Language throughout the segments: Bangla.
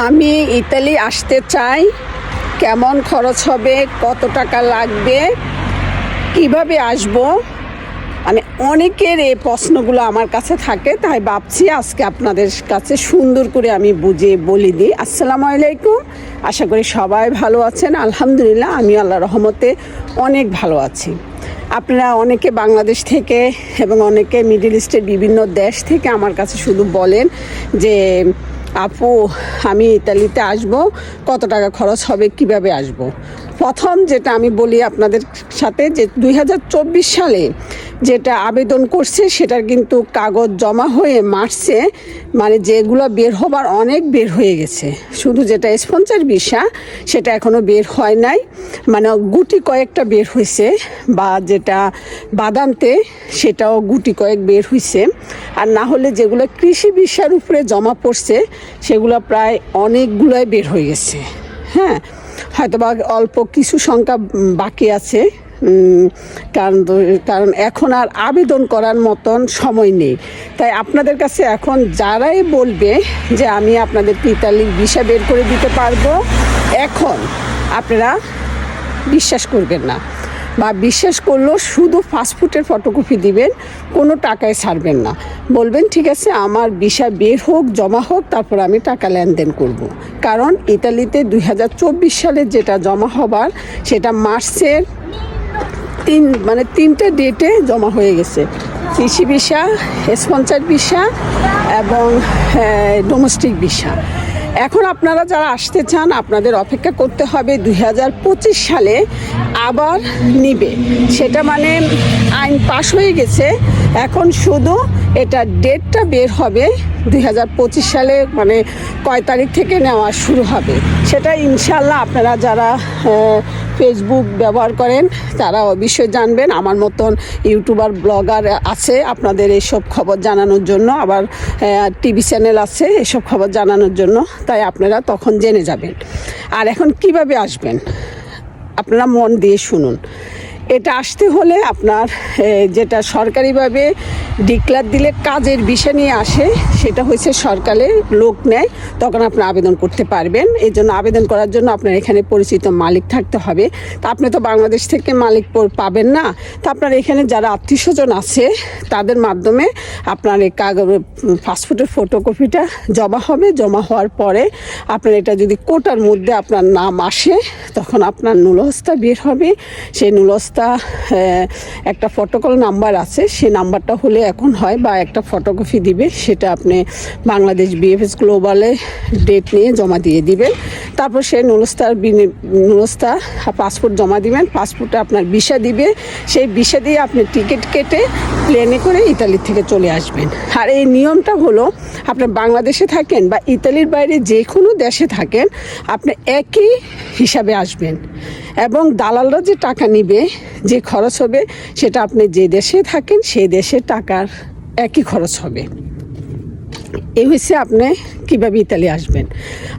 আমি ইতালি আসতে চাই। কেমন খরচ হবে? কত টাকা লাগবে? কীভাবে আসব? মানে অনেকের এই প্রশ্নগুলো আমার কাছে থাকে, তাই ভাবছি আজকে আপনাদের কাছে সুন্দর করে আমি বুঝে বলে দিই। আসসালামু আলাইকুম। আশা করি সবাই ভালো আছেন। আলহামদুলিল্লাহ আমি আল্লাহ রহমতে অনেক ভালো আছি। আপনারা অনেকে বাংলাদেশ থেকে এবং অনেকে মিডিল ইস্টের বিভিন্ন দেশ থেকে আমার কাছে শুধু বলেন যে আপু, আমি ইতালিতে আসব। কত টাকা খরচ হবে, কীভাবে আসব? প্রথম যেটা আমি বলি আপনাদের সাথে যে দুই হাজার চব্বিশ সালে যেটা আবেদন করছে, সেটার কিন্তু কাগজ জমা হয়ে মারছে। মানে যেগুলো বের হবার অনেক বের হয়ে গেছে। শুধু যেটা স্পন্সার ভিসা, সেটা এখনও বের হয় নাই। মানে গুটি কয়েকটা বের হয়েছে বা যেটা বাদামতে সেটাও গুটি কয়েক বের হয়েছে আর না হলে যেগুলো কৃষি ভিসার উপরে জমা পড়ছে, সেগুলো প্রায় অনেকগুলোই বের হয়ে গেছে। হ্যাঁ হয়তো বা অল্প কিছু সংখ্যা বাকি আছে। কারণ কারণ এখন আর আবেদন করার মতন সময় নেই তাই আপনাদের কাছে এখন যারাই বলবে যে আমি আপনাদেরকে ইতালির ভিসা বের করে দিতে পারব, এখন আপনারা বিশ্বাস করবেন না বা বিশ্বাস করলেও শুধু ফাস্টফুডের ফটোকপি দিবেন, কোনো টাকায় ছাড়বেন না বলবেন, ঠিক আছে, আমার ভিসা বের হোক, জমা হোক, তারপর আমি টাকা লেনদেন করব। কারণ ইতালিতে দুই হাজার চব্বিশ সালে যেটা জমা হবার, সেটা মার্চের তিন মানে তিনটে ডেটে জমা হয়ে গেছে। কৃষি ভিসা স্পন্সার ভিসা এবং ডোমেস্টিক ভিসা। এখন আপনারা যারা আসতে চান, আপনাদের অপেক্ষা করতে হবে দুই হাজার পঁচিশ সালে আবার নিবে। সেটা মানে আইন পাশ হয়ে গেছে। এখন শুধু এটা ডেটটা বের হবে দুই হাজার পঁচিশ সালে মানে কয় তারিখ থেকে নেওয়া শুরু হবে। সেটা ইনশাল্লাহ আপনারা যারা ফেসবুক ব্যবহার করেন, তারা অবশ্যই জানবেন। আমার মতন ইউটিউবার ব্লগার আছে, আপনাদের এইসব খবর জানানোর জন্য। আবার টিভি চ্যানেল আছে, এসব খবর জানানোর জন্য। তাই আপনারা তখন জেনে যাবেন। আর এখন কীভাবে আসবেন? আপনারা মন দিয়ে শুনুন। এটা আসতে হলে আপনার যেটা সরকারিভাবে ডিক্লার দিলে কাজের বিষয় নিয়ে আসে, সেটা হচ্ছে সরকারে লোক নেয়, তখন আপনি আবেদন করতে পারবেন। এই জন্য আবেদন করার জন্য আপনার এখানে পরিচিত মালিক থাকতে হবে। তা আপনি তো বাংলাদেশ থেকে মালিক পাবেন না। তা আপনার এখানে যারা আত্মীয় স্বজন আছে, তাদের মাধ্যমে আপনার এই কাগজ পাসপোর্টের ফটোকপিটা জমা হবে। জমা হওয়ার পরে আপনার এটা যদি কোটার মধ্যে আপনার নাম আসে, তখন আপনার নুলহস্তা বের হবে। সেই নুলহস্তা আহ, একটা ফটোকল নাম্বার আছে। সে নাম্বারটা হলে এখন হয় বা একটা ফটোকপি দিবে সেটা আপনি বাংলাদেশ বিএফএস গ্লোবালে ডেট নিয়ে জমা দিয়ে দিবেন। তারপর সে নুলস্তার নুলস্তা পাসপোর্ট জমা দিবেন। পাসপোর্টে আপনার ভিসা দিবে। সেই ভিসা দিয়ে আপনি টিকিট কেটে প্লেনে করে ইতালি থেকে চলে আসবেন। আর এই নিয়মটা হলো আপনি বাংলাদেশে থাকেন বা ইতালির বাইরে যে কোনো দেশে থাকেন আপনি একই হিসাবে আসবেন। এবং দালালরা যে টাকা নিবে, যে খরচ হবে, সেটা আপনি যে দেশে থাকেন, সেই দেশে টাকার একই খরচ হবে। এই হচ্ছে আপনি কীভাবে ইতালি আসবেন।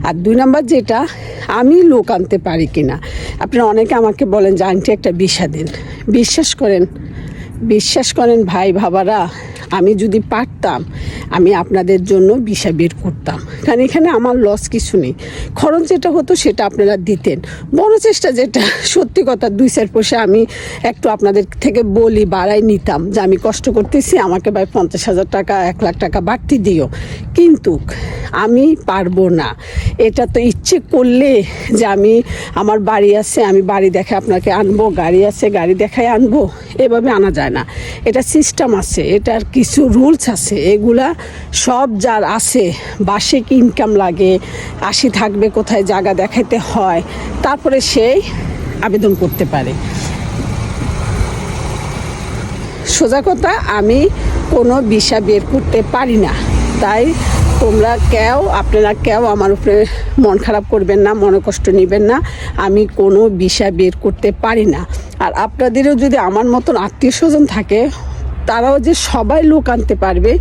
আর দুই নম্বর যেটা, আমি লোক আনতে পারি কিনা। আপনি অনেকে আমাকে বলেন যে, আন্টি, একটা বিষা দিন। বিশ্বাস করেন বিশ্বাস করেন ভাই বাবারা আমি যদি পারতাম, আমি আপনাদের জন্য বিষা বের করতাম। কারণ এখানে আমার লস কিছু নেই। খরচ যেটা হতো সেটা আপনারা দিতেন। বড় চেষ্টা যেটা, সত্যি কথা, দুই চার পয়সা আমি একটু আপনাদের থেকে বলি, বাড়াই নিতাম যে আমি কষ্ট করতেছি, আমাকে ভাই পঞ্চাশ হাজার টাকা, এক লাখ টাকা বাড়তি দিও। কিন্তু আমি পারব না। এটা তো ইচ্ছে করলে যে আমি, আমার বাড়ি আছে, আমি বাড়ি দেখে আপনাকে আনব, গাড়ি আছে, গাড়ি দেখায় আনব, এভাবে আনা যায় না। এটা সিস্টেম আছে এটার কিছু রুলস আছে, এগুলা সব যার আছে বার্ষিক ইনকাম লাগে আসি থাকবে কোথায়, জায়গা দেখাইতে হয়, তারপরে সেই আবেদন করতে পারে। সোজা কথা, আমি কোনো বিষা বের করতে পারি না। তাই তোমরা কেউ, আপনারা কেউ আমার উপরে মন খারাপ করবেন না, মনে কষ্ট নেবেন না, আমি কোনো বিষা বের করতে পারি না। আর আপনাদেরও যদি আমার মতন আত্মীয় স্বজন থাকে তারাও যে সবাই লোক আনতে পারবে,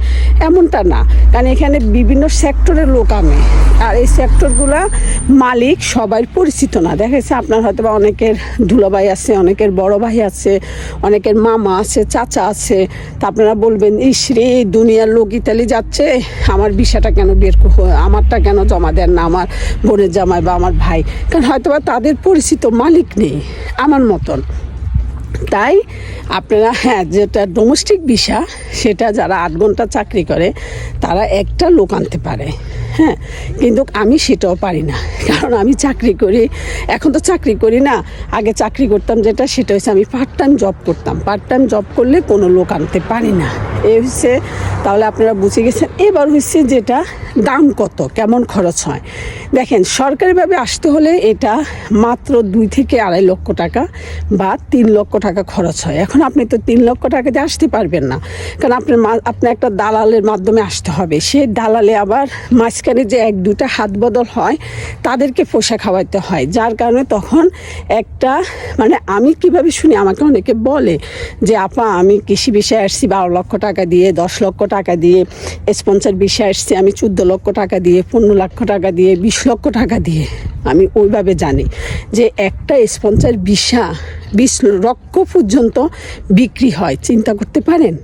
এমনটা না। কারণ এখানে বিভিন্ন সেক্টরের লোক আনে। আর এই সেক্টরগুলা মালিক সবাই পরিচিত না। দেখা যাচ্ছে আপনার হয়তো বা অনেকের দুলাভাই আছে, অনেকের বড় ভাই আছে, অনেকের মামা আছে, চাচা আছে। তা আপনারা বলবেন, ইস রে দুনিয়ার লোক ইতালি যাচ্ছে, আমার বিষাটা কেন বের আমারটা কেন জমা দেন না আমার বোনের জামাই বা আমার ভাই? কারণ হয়তো বা তাদের পরিচিত মালিক নেই, আমার মতন। তাই আপনারা হ্যাঁ যেটা ডোমেস্টিক ভিসা সেটা যারা আট ঘণ্টা চাকরি করে, তারা একটা লোক আনতে পারে হ্যাঁ? কিন্তু আমি সেটাও পারি না, কারণ আমি চাকরি করি, এখন তো চাকরি করি না, আগে চাকরি করতাম যেটা, সেটা হচ্ছে আমি পার্ট টাইম জব করতাম পার্ট টাইম জব করলে কোনো লোক আনতে পারি না। এ হচ্ছে, তাহলে আপনারা বুঝে গেছেন, এবার হচ্ছে যেটা, দাম কত, কেমন খরচ হয়? দেখেন, সরকারিভাবে আসতে হলে এটা মাত্র দুই থেকে আড়াই লক্ষ টাকা বা তিন লক্ষ টাকা খরচ হয়। এখন আপনি তো তিন লক্ষ টাকা দিয়ে আসতে পারবেন না। কারণ আপনার আপনার একটা দালালের মাধ্যমে আসতে হবে। সেই দালালে আবার মাঝখানে যে এক দুটা হাত বদল হয়, তাদেরকে পোষা খাওয়াইতে হয়। যার কারণে তখন একটা মানে আমি কীভাবে শুনি, আমাকে অনেকে বলে যে, আপা, আমি কৃষি বিষয়ে আসছি, বারো লক্ষ টাকা দিয়ে, দশ লক্ষ টাকা দিয়ে স্পন্সার বিষয়ে আসছি, আমি চোদ্দ লক্ষ টাকা দিয়ে, পনেরো লক্ষ টাকা দিয়ে, বিশ লক্ষ টাকা দিয়ে। আমি ওইভাবে জানি যে একটা স্পন্সার বিশা, বিশ লক্ষ পর্যন্ত বিক্রি হয়, চিন্তা করতে পারেন?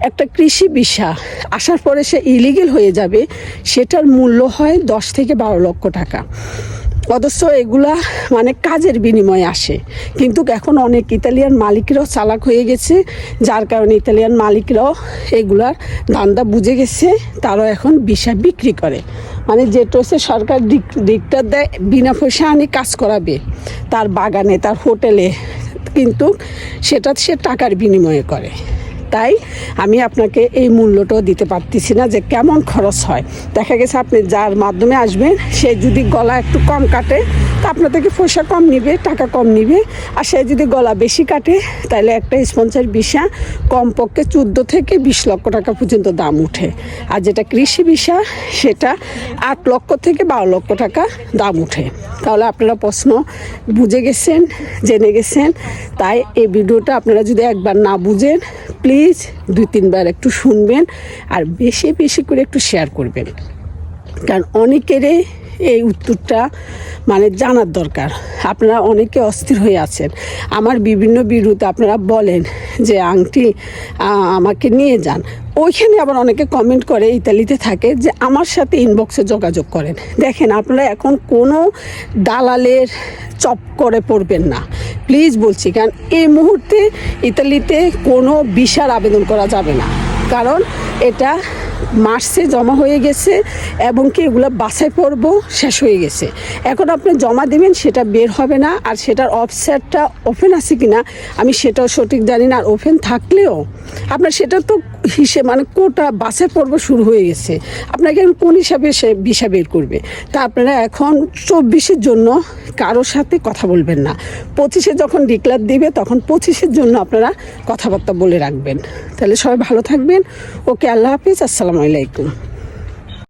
একটা কৃষি বিষা আসার পরে সে ইলিগেল হয়ে যাবে, সেটার মূল্য হয় দশ থেকে বারো লক্ষ টাকা। অথচ এগুলা মানে কাজের বিনিময়ে আসে। কিন্তু এখন অনেক ইতালিয়ান মালিকরাও চালাক হয়ে গেছে, যার কারণে ইতালিয়ান মালিকরাও এগুলার দান্দা বুঝে গেছে, তারাও এখন বিষা বিক্রি করে। মানে যেটা হচ্ছে সরকার দিক, দিকটা দেয়, বিনা পয়সা আনি কাজ করাবে তার বাগানে, তার হোটেলে। কিন্তু সেটা সে টাকার বিনিময়ে করে। তাই আমি আপনাকে এই মূল্যটাও দিতে পারতেছি না যে কেমন খরচ হয়। দেখা গেছে আপনি যার মাধ্যমে আসবেন, সে যদি গলা একটু কম কাটে, তা আপনার থেকে পয়সা কম নিবে, টাকা কম নিবে। আর সে যদি গলা বেশি কাটে তাহলে একটা স্পন্সার ভিসা কমপক্ষে চোদ্দ থেকে বিশ লক্ষ টাকা পর্যন্ত দাম উঠে আর যেটা কৃষি ভিসা, সেটা আট লক্ষ থেকে বারো লক্ষ টাকা দাম উঠে তাহলে আপনারা প্রশ্ন বুঝে গেছেন, জেনে গেছেন, তাই এই ভিডিওটা আপনারা যদি একবার না বুঝেন প্লিজ দুই, তিনবার একটু শুনবেন আর বেশি বেশি করে একটু শেয়ার করবেন। কারণ অনেকেরই এই উত্তরটা মানে জানার দরকার। আপনারা অনেকে অস্থির হয়ে আছেন। আমার বিভিন্ন বিরুদ্ধে আপনারা বলেন যে, আংটি আমাকে নিয়ে যান। ওইখানে আবার অনেকে কমেন্ট করে, ইতালিতে থাকে, যে আমার সাথে ইনবক্সে যোগাযোগ করেন। দেখেন, আপনারা এখন কোনো দালালের চপ করে পড়বেন না। প্লিজ বলছি, কারণ এই মুহূর্তে ইতালিতে কোনো বিশাল আবেদন করা যাবে না। কারণ এটা মার্চে জমা হয়ে গেছে এবং কি এগুলো বাছাই পর্ব শেষ হয়ে গেছে। এখন আপনি জমা দেবেন, সেটা বের হবে না আর সেটার অফসেটটা ওপেন আছে কিনা আমি সেটাও সঠিক জানি না। আর ওপেন থাকলেও আপনার সেটা তো হিসেব মানে কোটা বাছাই পর্ব শুরু হয়ে গেছে। আপনাকে কোন হিসাবে সে ভিসা বের করবে? তা আপনারা এখন চব্বিশের জন্য কারোর সাথে কথা বলবেন না। পঁচিশে যখন ডিক্লার দিবে, তখন পঁচিশের জন্য আপনারা কথাবার্তা বলে রাখবেন। তাহলে সবাই ভালো থাকবেন ওকে আল্লাহ হাফিজ আসসালামু আলাইকুম।